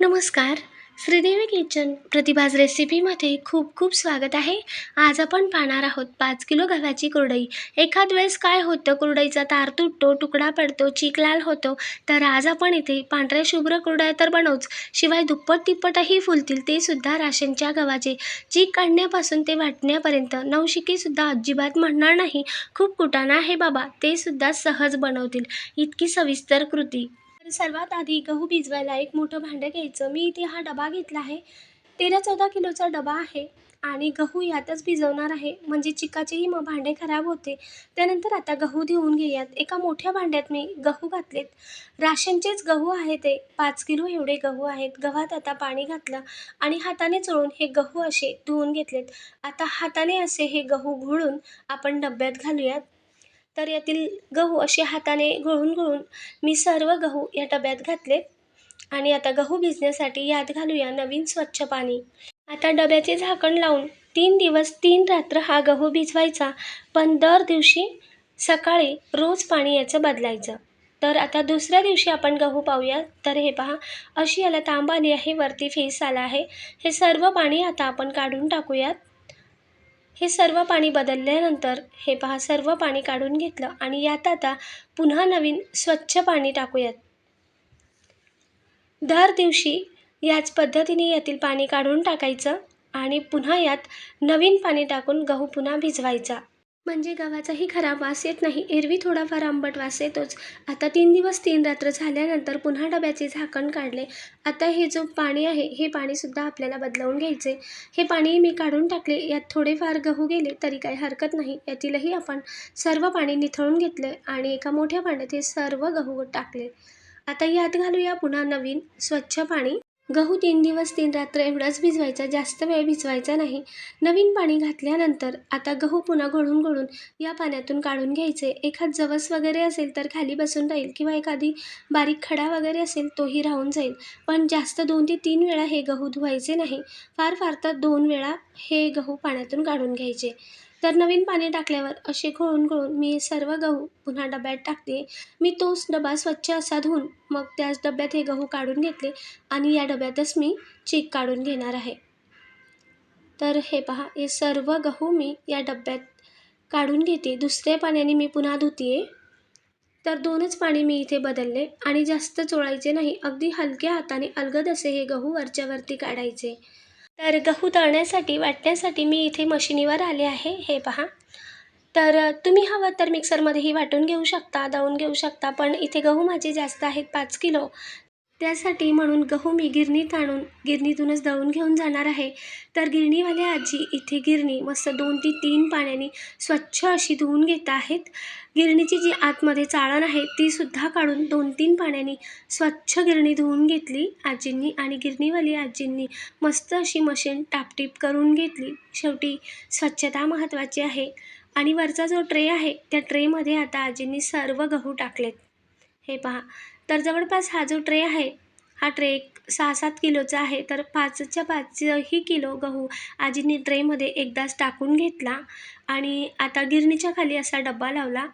नमस्कार. श्रीदेवी किचन प्रतिभाज रेसिपीमध्ये खूप खूप स्वागत आहे. आज आपण पाहणार आहोत पाच किलो गव्हाची कुरडई. एखाद वेळेस काय होतं? कुरडईचा तार तुटतो तुकडा पडतो चीक लाल होतो. तर आज आपण इथे पांढऱ्या शुभ्र कुरडया तर बनवूच. शिवाय दुप्पट तिप्पटही फुलतील ते सुद्धा राशनच्या गव्हाचे. चीक काढण्यापासून ते वाटण्यापर्यंत नवशिकीसुद्धा अजिबात म्हणणार नाही. खूप कुटाणा आहे बाबा ते सुद्धा सहज बनवतील. इतकी सविस्तर कृती. सर्वात आधी गहू भिजवायला एक मोठं भांडं घ्यायचं. मी इथे हा डबा घेतला आहे. तेरा चौदा किलोचा डबा आहे आणि गहू यातच भिजवणार आहे. म्हणजे चिकाचेही मग भांडे खराब होते. त्यानंतर आता गहू धुवून घेऊयात. एका मोठ्या भांड्यात मी गहू घातलेत. राशनचेच गहू आहे ते. पाच किलो एवढे गहू आहेत. गव्हात आता पाणी घातलं आणि हाताने चळून हे गहू असे धुवून घेतलेत. आता हाताने असे हे गहू घोळून आपण डब्यात घालूयात. तर यातील गहू असे हाताने घोळून घोळून मी सर्व गहू या डब्यात घातले. आणि आता गहू भिजण्यासाठी यात घालूया नवीन स्वच्छ पाणी. आता डब्याचे झाकण लावून तीन दिवस तीन रात्र हा गहू भिजवायचा. पण दर दिवशी सकाळी रोज पाणी याचं बदलायचं. तर आता दुसऱ्या दिवशी आपण गहू पाहूया. तर हे पहा अशी याला तांब आली आहे वरती फेस आला आहे. हे सर्व पाणी आता आपण काढून टाकूयात. हे सर्व पाणी बदलल्यानंतर हे पहा सर्व पाणी काढून घेतलं आणि यात आता पुन्हा नवीन स्वच्छ पाणी टाकूयात. दर दिवशी याच पद्धतीने यातील पाणी काढून टाकायचं आणि पुन्हा यात नवीन पाणी टाकून गहू पुन्हा भिजवायचा. म्हणजे गव्हाचाही खराब वास येत नाही. एरवी थोडाफार आंबट वास येतोच. आता तीन दिवस तीन रात्र झाल्यानंतर पुन्हा डब्याचे झाकण काढले. आता हे जो पाणी आहे हे पाणीसुद्धा आपल्याला बदलवून घ्यायचे. हे पाणी मी काढून टाकले. यात थोडेफार गहू गेले तरी काही हरकत नाही. यातीलही आपण सर्व पाणी निथळून घेतले आणि एका मोठ्या पाण्यात हे सर्व गहू टाकले. आता यात घालूया पुन्हा नवीन स्वच्छ पाणी. गहू तीन दिवस तीन रात्र एवढाच भिजवायचा जास्त वेळ भिजवायचा नाही. नवीन पाणी घातल्यानंतर आता गहू पुन्हा घोळून घोळून या पाण्यातून काढून घ्यायचे. एखाद जवस वगैरे असेल तर खाली बसून राहील किंवा एखादी बारीक खडा वगैरे असेल तोही राहून जाईल. पण जास्त दोन ते तीन वेळा हे गहू धुवायचे नाही. फार फार तर दोन वेळा हे गहू पाण्यातून काढून घ्यायचे. तर नवीन पाणी टाकल्यावर असे घोळून घोळून मी सर्व गहू पुन्हा डब्यात टाकते. मी तोच डबा स्वच्छ असा धुवून मग त्याच डब्यात हे गहू काढून घेतले आणि या डब्यातच मी चीक काढून घेणार आहे. तर हे पहा हे सर्व गहू मी या डब्यात काढून घेते. दुसऱ्या पाण्याने मी पुन्हा धुते तर दोनच पाणी मी इथे बदलले आणि जास्त चोळायचे नाही. अगदी हलक्या हाताने अलगद असे हे गहू वरच्यावरती काढायचे. तर गहू तळण्यासाठी वाटण्यासाठी मी इथे मशिनीवर आले आहे. हे पहा. तर तुम्ही हवं तर मिक्सरमध्येही वाटून घेऊ शकता दळून घेऊ शकता पण इथे गहू माझे जास्त आहेत पाच किलो. त्यासाठी म्हणून गहू मी गिरणीत आणून गिरणीतूनच दळून घेऊन जाणार आहे. तर गिरणीवाले आजी इथे गिरणी मस्त दोन ते तीन पाण्याने स्वच्छ अशी धुवून घेत आहेत. गिरणीची जी आतमध्ये चाळण आहे तीसुद्धा काढून दोन तीन पाण्याने स्वच्छ गिरणी धुवून घेतली आजींनी आणि गिरणीवाली आजींनी मस्त अशी मशीन टापटीप करून घेतली. शेवटी स्वच्छता महत्त्वाची आहे. आणि वरचा जो ट्रे आहे त्या ट्रेमध्ये आता आजींनी सर्व गहू टाकलेत. हे पहा तर जवळपास हा जो ट्रे आहे हा ट्रे एक सहा सात किलोचा आहे. तर पाचच्या पाचही किलो गहू आजींनी ट्रेमध्ये एकदाच टाकून घेतला आणि आता गिरणीच्या खाली असा डब्बा लावला.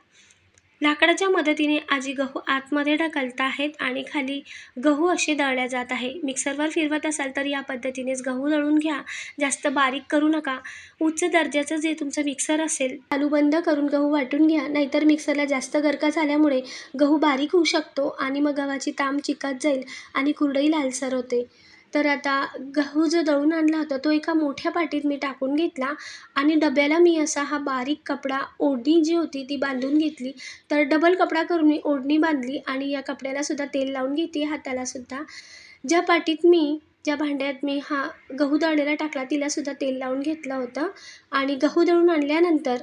लाकडाच्या मदतीने आजी गहू आतमध्ये ढकलत आहेत आणि खाली गहू असे दळल्या जात आहे. मिक्सरवर फिरवत असाल तर या पद्धतीनेच गहू दळून घ्या. जास्त बारीक करू नका. उच्च दर्जाचं जे तुमचं मिक्सर असेल चालू बंद करून गहू वाटून घ्या. नाहीतर मिक्सरला जास्त गरका झाल्यामुळे गहू बारीक होऊ शकतो आणि मग गव्हाची ताम चिकत जाईल आणि कुरडई लालसर होते. तर आता गहू जो दळून आणला होता तो एका मोठ्या पाटीत मी टाकून घेतला आणि डब्याला मी असा हा बारीक कपडा ओढणी जी होती ती बांधून घेतली. तर डबल कपडा करून मी ओढणी बांधली आणि या कपड्यालासुद्धा तेल लावून घेते हातालासुद्धा ज्या पाटीत मी ज्या भांड्यात मी हा गहू दळलेला टाकला तिलासुद्धा तेल लावून घेतलं होतं. आणि गहू दळून आणल्यानंतर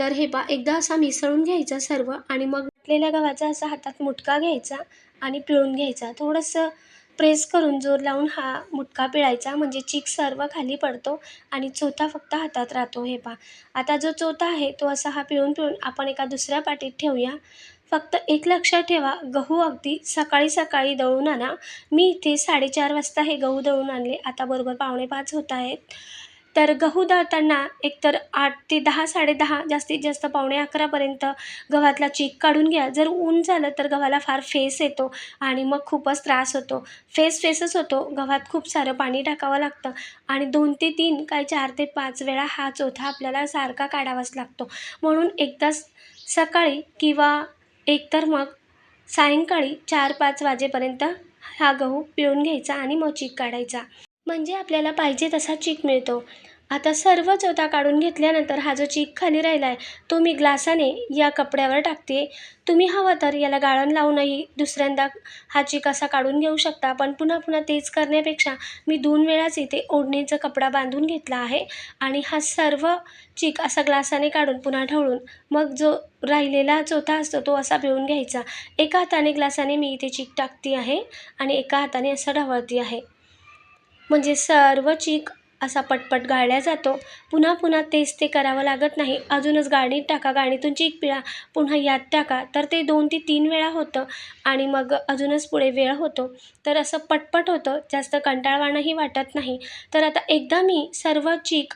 तर हे पा एकदा असा मिसळून घ्यायचा सर्व आणि मग घातलेल्या गव्हाचा असा हातात मुटका घ्यायचा आणि पिळून घ्यायचा. थोडंसं प्रेस करून जोर लावून हा मुटका पिळायचा. म्हणजे चीक सर्व खाली पडतो आणि चोथा फक्त हातात राहतो. हे पा आता जो चोथा आहे तो असा हा पिळून पिळून आपण एका दुसऱ्या पाटीत ठेवूया. फक्त एक लक्षात ठेवा गहू अगदी सकाळी सकाळी दळून आणा. मी इथे साडेचार वाजता हे गहू दळून आणले. आता बरोबर पावणे पाच होत आहेत. तर गहू दळताना एकतर आठ ते दहा साडेदहा जास्तीत जास्त पावणे अकरापर्यंत गव्हातला चीक काढून घ्या. जर ऊन झालं तर गव्हाला फार फेस येतो आणि मग खूपच त्रास होतो. फेस फेसच होतो. गव्हात खूप सारं पाणी टाकावं लागतं आणि दोन ते तीन काय चार ते पाच वेळा हा चोथा आपल्याला सारखा काढावाच लागतो. म्हणून एकदा सकाळी किंवा एकतर मग सायंकाळी चार पाच वाजेपर्यंत हा गहू पिळून घ्यायचा आणि मग चीक काढायचा. म्हणजे आपल्याला पाहिजे तसा चीक मिळतो. आता सर्व चोथा काढून घेतल्यानंतर हा जो चीक खाली राहिला आहे तो मी ग्लासाने या कपड्यावर टाकते तुम्ही हवं तर याला गाळण लावूनही दुसऱ्यांदा हा चीक असा काढून घेऊ शकता पण पुन्हा पुन्हा तेच करण्यापेक्षा मी दोन वेळाच इथे ओढणीचा कपडा बांधून घेतला आहे आणि हा सर्व चीक असा ग्लासाने काढून पुन्हा ढवळून मग जो राहिलेला चोथा असतो तो असा पिळून घ्यायचा. एका हाताने ग्लासाने मी इथे चीक टाकते आहे आणि एका हाताने असं ढवळती आहे. म्हणजे सर्व चीक असा पटपट गाळला जातो. पुन्हा पुन्हा तेच ते करावं लागत नाही. अजूनच गाळणीत टाका गाळणीतून चीक पिळा. पुन्हा यात टाका. तर ते दोन ते तीन वेळा होतं आणि मग अजूनच पुढे वेळ होतो. तर असं पटपट होतं. जास्त कंटाळवाणंही वाटत नाही. तर आता एकदा मी सर्व चीक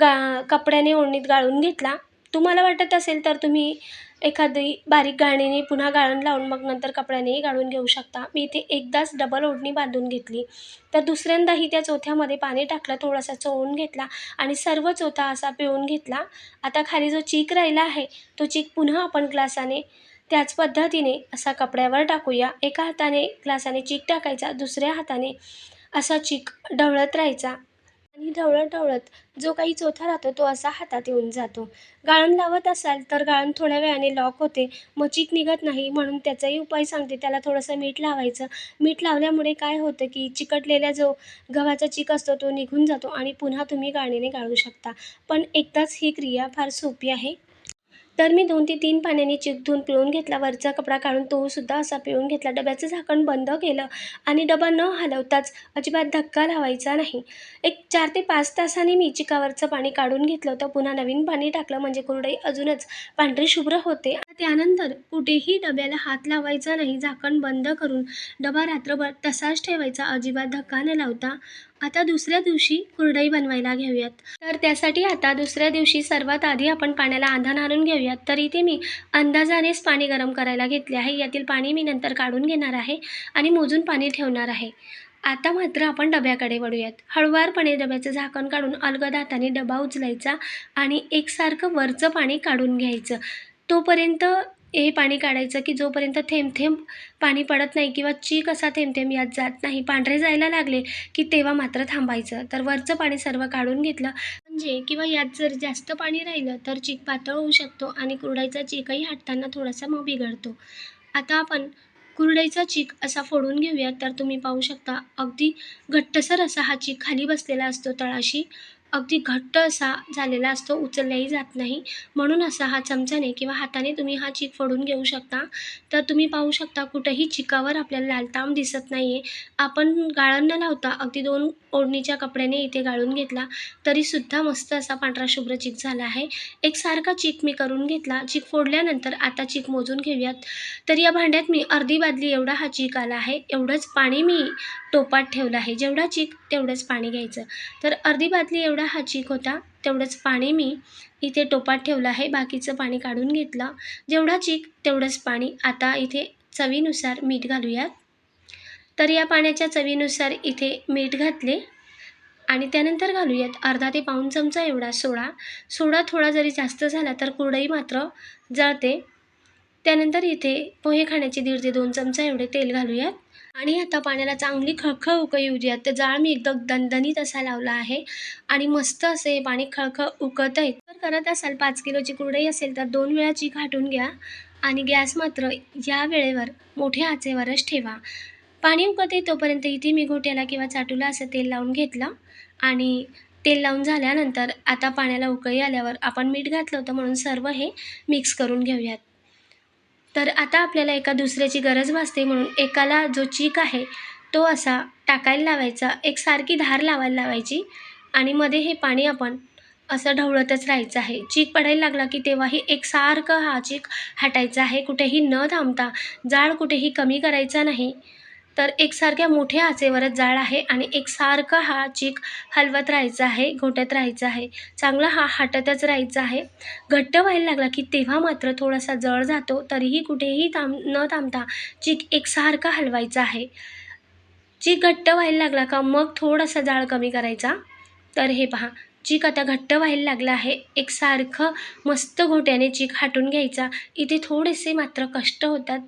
गा कपड्याने ओढणीत गाळून घेतला. तुम्हाला वाटत असेल तर तुम्ही एखादी बारीक गाळणीने पुन्हा गाळण लावून मग नंतर कपड्यानेही गाळून घेऊ शकता. मी इथे एकदाच डबल ओढणी बांधून घेतली. तर दुसऱ्यांदाही त्या चोथ्यामध्ये पाणी टाकलं थोडासा चोळून घेतला आणि सर्व चोथा असा पिळून घेतला. आता खाली जो चीक राहिला आहे तो चीक पुन्हा आपण ग्लासाने त्याच पद्धतीने असा कपड्यावर टाकूया. एका हाताने ग्लासाने चीक टाकायचा दुसऱ्या हाताने असा चीक ढवळत राहायचा. आणि ढवळत ढवळत जो काही चोथा राहतो तो असा हातात येऊन जातो. गाळण लावत असाल तर गाळण थोड्या वेळाने लॉक होते. मग चीक निघत नाही म्हणून त्याचाही उपाय सांगते. त्याला थोडंसं मीठ लावायचं. मीठ लावल्यामुळे काय होतं की चिकटलेला जो गव्हाचा चीक असतो तो निघून जातो आणि पुन्हा तुम्ही गाळणीने गाळू शकता. पण एकदाच ही क्रिया फार सोपी आहे. तर मी दोन ते तीन पाण्याने चीक धुवून पिळून घेतला. वरचा कपडा काढून तोसुद्धा असा पिळून घेतला. डब्याचं झाकण बंद केलं आणि डबा न हलवताच अजिबात धक्का लावायचा नाही. एक चार ते पाच तासाने मी चिकावरचं पाणी काढून घेतलं होतं. पुन्हा नवीन पाणी टाकलं. म्हणजे कुरडई अजूनच पांढरी शुभ्र होते. त्यानंतर कुठेही डब्याला हात लावायचा नाही झाकण बंद करून डबा रात्रभर तसाच ठेवायचा अजिबात धक्का न लावता. आता दुसऱ्या दिवशी कुरडई बनवायला घेऊयात. तर त्यासाठी आता दुसऱ्या दिवशी सर्वात आधी आपण पाण्याला आंधण आणून घेऊयात. तर इथे मी अंदाजानेच पाणी गरम करायला घेतले आहे. यातील पाणी मी नंतर काढून घेणार आहे आणि मोजून पाणी ठेवणार आहे. आता मात्र आपण डब्याकडे वळूयात. हळुवारपणे डब्याचं झाकण काढून अलगद हाताने डबा उचलायचा आणि एकसारखं वरचं पाणी काढून घ्यायचं. तोपर्यंत हे पाणी काढायचं की जोपर्यंत थेंब थेंब पाणी पडत नाही किंवा चीक असा थेंब थेंब यात जात नाही पांढरे जायला लागले की तेव्हा मात्र थांबायचं. तर वरचं पाणी सर्व काढून घेतलं म्हणजे किंवा यात जर जास्त पाणी राहिलं तर चीक पातळ होऊ शकतो आणि कुरडाईचा चीकही हाटताना थोडासा मग बिघडतो. आता आपण कुरडईचा चीक असा फोडून घेऊयात तर तुम्ही पाहू शकता अगदी घट्टसर असा हा चीक खाली बसलेला असतो तळाशी. अगदी घट्ट असा झालेला असतो उचललाही जात नाही. म्हणून असा हा चमच्याने किंवा हाताने तुम्ही हा चीक फोडून घेऊ शकता. तर तुम्ही पाहू शकता कुठंही चिकावर आपल्याला लालताम दिसत नाही आहे आपण गाळण न लावता अगदी दोन ओढणीच्या कपड्याने इथे गाळून घेतला तरीसुद्धा मस्त असा पांढरा शुभ्र चीक झाला आहे. एकसारखा चीक मी करून घेतला. चीक फोडल्यानंतर आता चीक मोजून घेऊयात. तर या भांड्यात मी अर्धी बादली एवढा हा चीक आला आहे. एवढंच पाणी मी टोपात ठेवलं आहे. जेवढा चीक तेवढंच पाणी घ्यायचं. तर अर्धी बादली एवढा हा चीक होता तेवढंच पाणी मी इथे टोपात ठेवलं आहे. बाकीचं पाणी काढून घेतलं. जेवढा चीक तेवढंच पाणी आता इथे चवीनुसार मीठ घालूयात. तर या पाण्याच्या चवीनुसार इथे मीठ घातले आणि त्यानंतर घालूयात अर्धा ते पाऊण चमचा एवढा सोडा. सोडा थोडा जरी जास्त झाला तर कुरडई मात्र जळते. त्यानंतर इथे पोहे खाण्याचे दीड ते दोन चमचा एवढे तेल घालूयात. आणि आता पाण्याला चांगली खळखळ उकळी येऊ द्यात तर जाळ मी एकदम दणदणीत असा लावला आहे आणि मस्त असे हे पाणी खळखळ उकळत आहे तर करत असाल पाच किलोची कुरडई असेल तर दोन वेळाची घाटून घ्या आणि गॅस मात्र या वेळेवर मोठ्या आचेवरच ठेवा. पाणी उकळते तोपर्यंत इथे मी घोट्याला किंवा चाटूला असं तेल लावून घेतलं आणि तेल लावून झाल्यानंतर आता पाण्याला उकळी आल्यावर आपण मीठ घातलं होतं म्हणून सर्व हे मिक्स करून घेऊयात. तर आता आपल्याला एका दुसऱ्याची गरज भासते म्हणून एकाला जो चीक आहे तो असा टाकायला लावायचा एक सारखी धार लावायला लावायची आणि मध्ये हे पाणी आपण असं ढवळतच राहायचं आहे. चीक पडायला लागला की तेव्हाही एकसारखं हा चीक हटायचा आहे. कुठेही न थांबता जाळ कुठेही कमी करायचा नाही. तर एकसारख्या मोठ्या आचेवरच जाळ आहे आणि एकसारखा हा चीक हलवत राहायचा आहे घोटत राहायचा आहे. चांगला हा हाटतच राहायचा आहे. घट्ट व्हायला लागला की तेव्हा मात्र थोडासा जळ जातो तरीही कुठेही थांब न थांबता चीक एकसारखा हलवायचा आहे. चीक घट्ट व्हायला लागला का मग थोडासा जाळ कमी करायचा? तर हे पहा चीक आता घट्ट व्हायला लागला आहे. एकसारखं मस्त घोट्याने चीक हाटून घ्यायचा. इथे थोडेसे मात्र कष्ट होतात.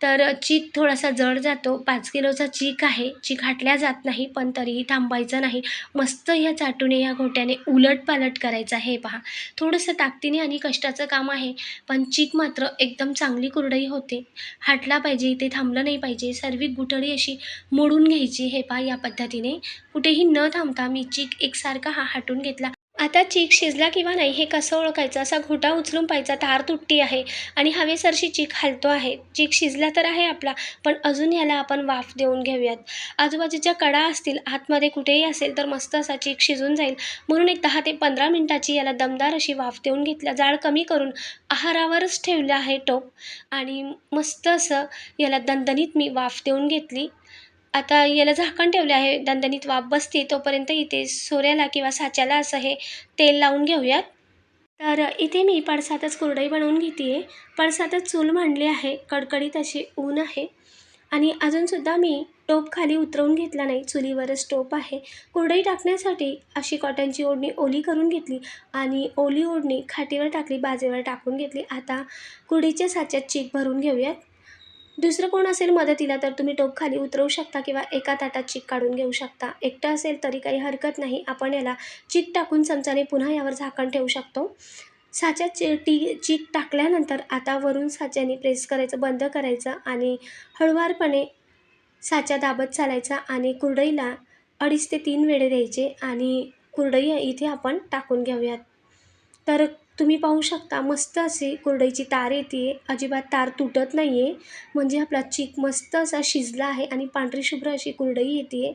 तर चीक थोडासा जड जातो. पाच किलोचा चीक आहे. चीक हाटल्या जात नाही पण तरीही थांबायचं नाही. मस्त ह्या चाटूने ह्या घोट्याने उलटपालट करायचं हे पहा. थोडंसं ताकदीने आणि कष्टाचं काम आहे पण चीक मात्र एकदम चांगली कुरडई होते. हाटला पाहिजे इथे थांबलं नाही पाहिजे. सर्व गुठळी अशी मोडून घ्यायची हे पहा या पद्धतीने. कुठेही न थांबता मी चीक एकसारखा हा हाटून घेतला. आता चीक शिजला किंवा नाही हे कसं ओळखायचं? असा घोटा उचलून पाहायचा तार तुटती आहे आणि हवेसरशी चीक हलतो आहे. चीक शिजला तर आहे आपला पण अजून याला आपण वाफ देऊन घेऊयात. आजूबाजूच्या कडा असतील आतमध्ये कुठेही असेल तर मस्त असा चीक शिजून जाईल. म्हणून एक दहा ते पंधरा मिनटाची याला दमदार अशी वाफ देऊन घेतल्या. जाळ कमी करून आहारावरच ठेवलं आहे टोप. आणि मस्त असं याला दणदणीत मी वाफ देऊन घेतली. आता याला झाकण ठेवले आहे. दणदणीत वाफ बसते. तोपर्यंत इथे सोऱ्याला किंवा साच्याला असं हे तेल लावून घेऊयात. तर इथे मी पडसातच कुरडई बनवून घेते आहे पडसातच चूल मांडली आहे. कडकडीत अशी ऊन आहे. आणि अजूनसुद्धा मी टोप खाली उतरवून घेतला नाही. चुलीवरच टोप आहे. कुरडई टाकण्यासाठी अशी कॉटनची ओढणी ओली करून घेतली आणि ओली ओढणी खाटीवर टाकली बाजेवर टाकून घेतली. आता कुरडीच्या साच्यात चीक भरून घेऊयात. दुसरं कोण असेल मदतीला तर तुम्ही टोप खाली उतरवू शकता किंवा एका ताटात चीक काढून घेऊ शकता. एकटं असेल तरी काही हरकत नाही. आपण याला चीक टाकून चमचाने पुन्हा यावर झाकण ठेवू शकतो. साच्यात ची टी चीक टाकल्यानंतर आता वरून साच्याने प्रेस करायचं बंद करायचं आणि हळुवारपणे साच्या दाबत चालायचा आणि कुरडईला अडीच ते तीन वेळे द्यायचे आणि कुरडई इथे आपण टाकून घेऊयात. तर तुम्ही पाहू शकता मस्त अशी कुरडईची तार येते. आहे अजिबात तार तुटत नाही आहे म्हणजे आपला चीक मस्त असा शिजला आहे आणि पांढरी शुभ्र अशी कुरडई येते. आहे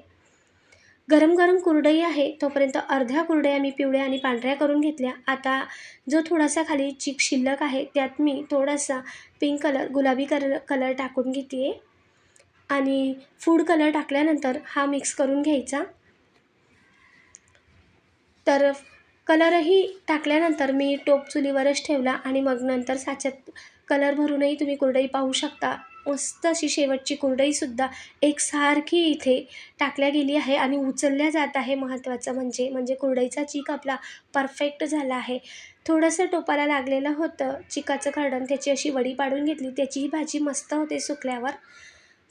गरम गरम कुरडई आहे. तोपर्यंत अर्ध्या कुरडया मी पिवळ्या आणि पांढऱ्या करून घेतल्या. आता जो थोडासा खाली चीक शिल्लक आहे त्यात मी थोडासा पिंक कलर गुलाबी कलर कलर टाकून घेते आहे आणि फूड कलर टाकल्यानंतर हा मिक्स करून घ्यायचा. तर कलरही टाकल्यानंतर मी टोप चुलीवरच ठेवला आणि मग नंतर साच्यात कलर भरूनही तुम्ही कुरडई पाहू शकता. मस्त अशी शेवटची कुरडईसुद्धा एकसारखी इथे टाकल्या गेली आहे आणि उचलल्या जात आहे. महत्त्वाचं म्हणजे म्हणजे कुरडईचा चीक आपला परफेक्ट झाला आहे. थोडंसं टोपाला लागलेलं होतं. चिकाचं खरडण त्याची अशी वडी पाडून घेतली. त्याचीही भाजी मस्त होते सुकल्यावर.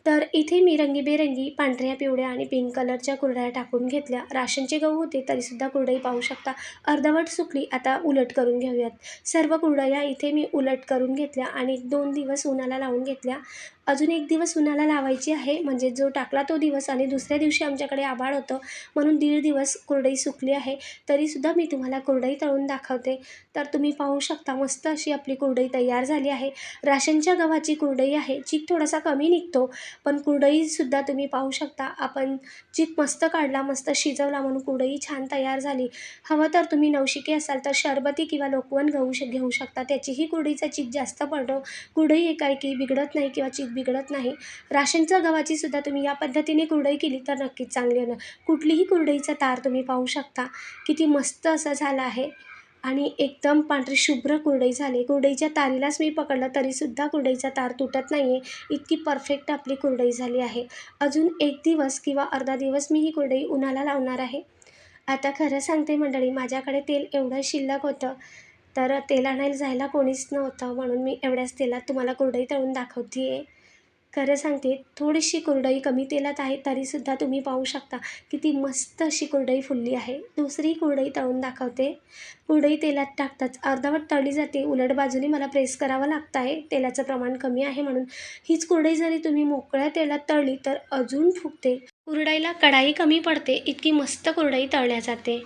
तर इथे मी रंगीबेरंगी पांढऱ्या पिवळ्या आणि पिंक कलरच्या कुरड्या टाकून घेतल्या. राशनचे गहू होते तरीसुद्धा कुरडई पाहू शकता. अर्धवट सुकली आता उलट करून घेऊयात. सर्व कुरडया इथे मी उलट करून घेतल्या आणि दोन दिवस उन्हाला लावून घेतल्या. अजून एक दिवस उन्हाला लावायची आहे. म्हणजे जो टाकला तो दिवस आणि दुसऱ्या दिवशी आमच्याकडे आभाळ होतं. म्हणून दीड दिवस कुरडई सुकली आहे. तरीसुद्धा मी तुम्हाला कुरडई तळून दाखवते. तर तुम्ही पाहू शकता मस्त अशी आपली कुरडई तयार झाली आहे. राशनच्या गव्हाची कुरडई आहे. चीक थोडासा कमी निघतो. पण कुरडईसुद्धा तुम्ही पाहू शकता. आपण चीक मस्त काढला मस्त शिजवला म्हणून कुरडई छान तयार झाली. हवं तर तुम्ही नवशिके असाल तर शरबती किंवा लोकवन घेऊ श घेऊ शकता. त्याचीही कुरडईचा चीक जास्त पडतो कुरडई एकाएकी बिघडत नाही किंवा चीक बिघडत नाही. राशनच्या गव्हाची सुद्धा तुम्ही या पद्धतीने कुरडई केली तर नक्कीच चांगली होणार. कुठलीही कुरडईचा तार तुम्ही पाहू शकता. किती मस्त असं झालं आहे. आणि एकदम पांढरी शुभ्र कुरडई झाली. कुरडईच्या तारीलाच मी पकडलं तरीसुद्धा कुरडईचा तार तुटत नाही आहे इतकी परफेक्ट आपली कुरडई झाली आहे. अजून एक दिवस किंवा अर्धा दिवस मी ही कुरडई उन्हाला लावणार आहे. आता खरं सांगते मंडळी माझ्याकडे तेल एवढं शिल्लक होतं. तर तेल आणायला जायला कोणीच नव्हतं म्हणून मी एवढ्याच तेलात तुम्हाला कुरडई तळून दाखवते आहे खरं सांगते थोडीशी कुरडई कमी तेलात आहे तरीसुद्धा तुम्ही पाहू शकता किती मस्त अशी कुरडई फुलली आहे. दुसरी कुरडई तळून दाखवते. कुरडई तेलात टाकताच अर्धवट तळली जाते. उलट बाजूने मला प्रेस करावं लागतं आहे. तेलाचं प्रमाण कमी आहे म्हणून. हीच कुरडई जरी तुम्ही मोकळ्या तेलात तळली तर अजून फुगते. कुरडईला कढाई कमी पडते इतकी मस्त कुरडई तळल्या जाते.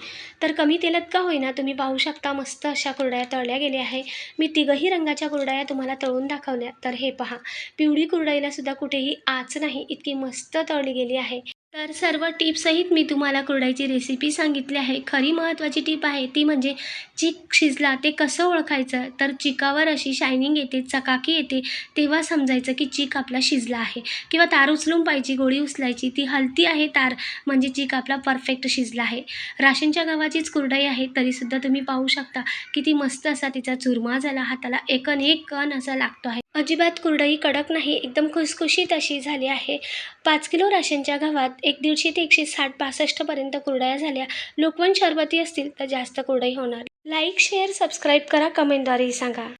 तर कमी तेलात का होईना तुम्ही पाहू शकता मस्त अशा कुरडया तळल्या गेल्या आहे मी तिघही रंगाच्या कुरडया तुम्हाला तळून दाखवल्या. तर हे पहा पिवळी कुरडईला सुद्धा कुठेही आच नाही इतकी मस्त तळली गेली आहे. तर सर्व टिप्ससहित मी तुम्हाला कुरडाईची रेसिपी सांगितली आहे. खरी महत्त्वाची टीप आहे ती म्हणजे चीक शिजला ते कसं ओळखायचं? तर चिकावर अशी शायनिंग येते चकाकी येते तेव्हा समजायचं की चीक आपला शिजला आहे. किंवा तार उचलून पाहिजे गोळी उचलायची ती हलती आहे तार म्हणजे चीक आपला परफेक्ट शिजला आहे. राशनच्या गव्हाचीच कुरडाई आहे तरीसुद्धा तुम्ही पाहू शकता किती मस्त असा तिचा चुरमा झाला हाताला एकन एक कण असा लागतो आहे. अजिबात कुरडई कडक नाही एकदम खुसखुशीत अशी झाली आहे. पाच किलो राशनच्या गव्हात एक दीडशे ते एकशे साठ पासष्टपर्यंत कुरडया झाल्या. लोकवन शरबती असतील तर जास्त कुरडई होणार. लाईक शेअर सबस्क्राईब करा. कमेंटद्वारेही सांगा.